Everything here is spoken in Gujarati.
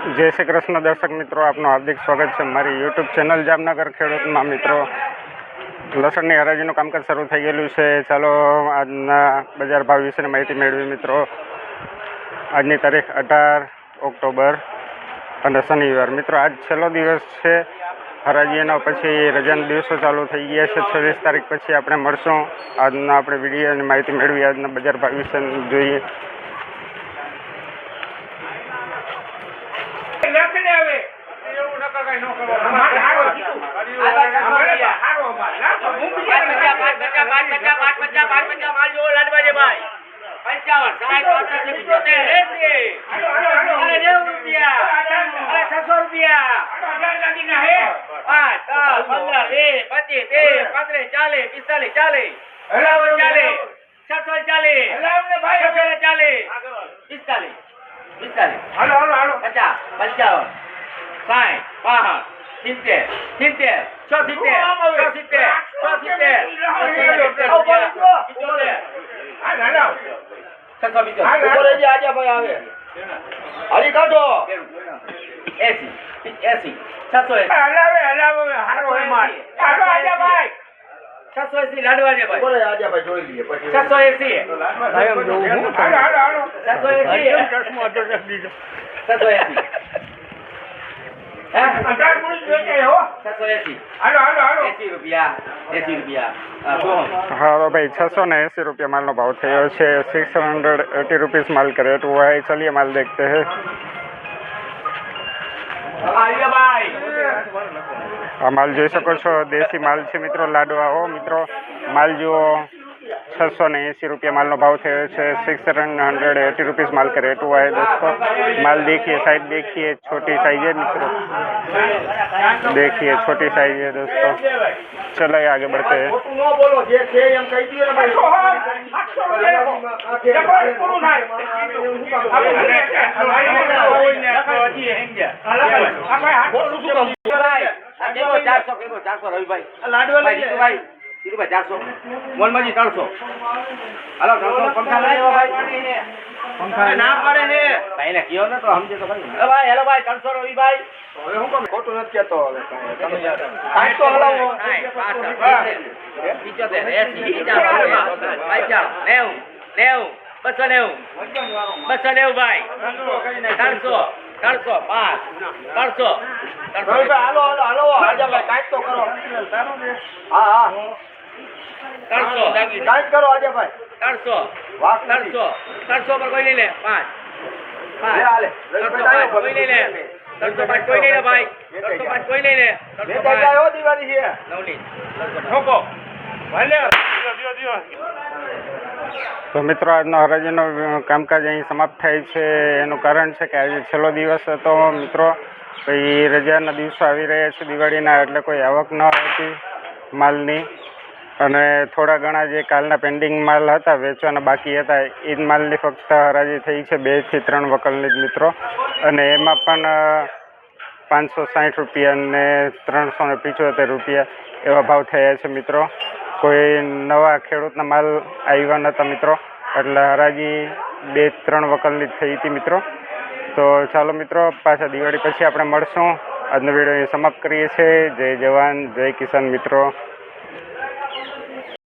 જય શ્રી કૃષ્ણ, દર્શક મિત્રો, આપનું હાર્દિક સ્વાગત છે મારી યુટ્યુબ ચેનલ જામનગર ખેડૂતમાં, મિત્રો. લસણની હરાજીનું કામકાજ શરૂ થઈ ગયેલું છે. ચાલો, આજના બજાર ભાવ વિશેની માહિતી મેળવી, મિત્રો. આજની તારીખ અઢાર ઓક્ટોબર અને શનિવાર. મિત્રો, આજ છેલ્લો દિવસ છે. હરાજીના પછી રજાના દિવસો ચાલુ થઈ ગયા છે. છવ્વીસ તારીખ પછી આપણે મળશું. આજના આપણે વિડીયોની માહિતી મેળવી, આજના બજાર ભાવ વિશે જોઈએ. લખને આવે એવું નકર કઈ ન કરો અમારે હારો કીધું અમારે હારો અમારે લાખો બીજા પાંચ પાંચ પાંચ પાંચ પચાસ પાંચ પચાસ માલ જેવો લાડવાજે ભાઈ પંચાવન સાઠ પાસઠ ને એસી હાલો હાલો અરે નેવું રૂપિયા અરે છસો રૂપિયા પાંચ દસ પંદર વીસ પચીસ ત્રીસ પાંત્રીસ ચાલીસ પિસ્તાલીસ ચાલીસ ચાલીસ છસો ચાલીસ ચાલે ચાલીસ પિસ્તાલીસ પિસ્તાલીસ. હાલો હાલો હાલો. પચાસ પંચાવન સાઠ પાસઠ સિત્તેર સિત્તેર છ? સિત્તેર છ? સિત્તેર છ? સિત્તેર પિત્તોતેર હાલ હાલો છસો એસી એસી છસો એસી. હલાવે હલાવે હારો હે માર આજા ભાઈ. છસો એસી લાડવા દે ભાઈ. હાલો છસો એસી. છસો હાલો હાલો હાલો. એસી રૂપિયા એસી રૂપિયા હા, સોહમ. हाँ भाई छः ने अस्सी रुपया माल નો ભાવ થયો છે સિક્સ हंड्रेड एटी रुपीज़ माल का रेट हुआ है चलिए माल देखते हैं આવ્યો ભાઈ આ માલ જોઈ શકો છો દેશી માલ છે મિત્રો લાડવાઓ મિત્રો માલ જુઓ छः ने अस्सी रुपया माल નો भाव થયો છે सिक्स हंड्रेड एटी रुपीज़ माल का रेट हुआ है दोस्तों माल देखिए साइज देखिए छोटी साइज है मित्रों देखिए छोटी साइज है दोस्तों चलो आगे बढ़ते हैं આઠસો લેવો ડબલ પૂરું થાય ભાઈ, આ કેવો ચારસો કેવો ચારસો રવિભાઈ ભાઈ, જીતુભાઈ, ચારસો. મોહનમાજી ત્રણસો હાલો ત્રણસો પંખા લઈ ભાઈ. પંખા ના પડે ને. ભાઈ ને કયો ને તો સમજે તો હેલો ભાઈ હેલો ભાઈ ત્રણસો રવિભાઈ સાઠ, પાસઠ, પિત્તોતેર, એંસી, પંચાણું, પંચાણું, નેવું. નેવું. બસો નેવું. બસો નેવું ભાઈ. ત્રણસો ત્રણસો પાંચ. ત્રણસો ત્રણસો ત્રણસો ત્રણસો ત્રણસો ત્રણસો પર કોઈ નહીં લે. પાંચ. પાંચ. ત્રણસો પાંચ કોઈ નહીં લે. ત્રણસો પાંચ કોઈ નહીં લે ભાઈ. ત્રણસો પાંચ કોઈ નહીં લે. ત્રણસો પાંચ. નવની ઠોકો. ભલે તો મિત્રો, આજનો હરાજીનો કામકાજ અહીં સમાપ્ત થાય છે. એનું કારણ છે કે આજે છેલ્લો દિવસ હતો મિત્રો. પછી રજાના દિવસો આવી રહ્યા છે દિવાળીના, એટલે કોઈ આવક ન હતી માલની. અને થોડા ઘણા જે કાલના પેન્ડિંગ માલ હતા, વેચવાના બાકી હતા, એ જ માલની ફક્ત હરાજી થઈ છે બેથી ત્રણ વકલની જ મિત્રો. અને એમાં પણ પાંચસો સાઠ રૂપિયા અને ત્રણસો ને રૂપિયા એવા ભાવ થયા છે મિત્રો. કોઈ નવા ખેડૂતના માલ આવ્યા નહોતા મિત્રો. એટલે હરાજી બે, ત્રણ વકલની થઈ હતી મિત્રો. તો ચાલો મિત્રો, પાછા દિવાળી પછી આપણે મળશું. આજનો વીડિયો સમાપ્ત કરીએ છીએ. જય જવાન, જય કિસાન મિત્રો.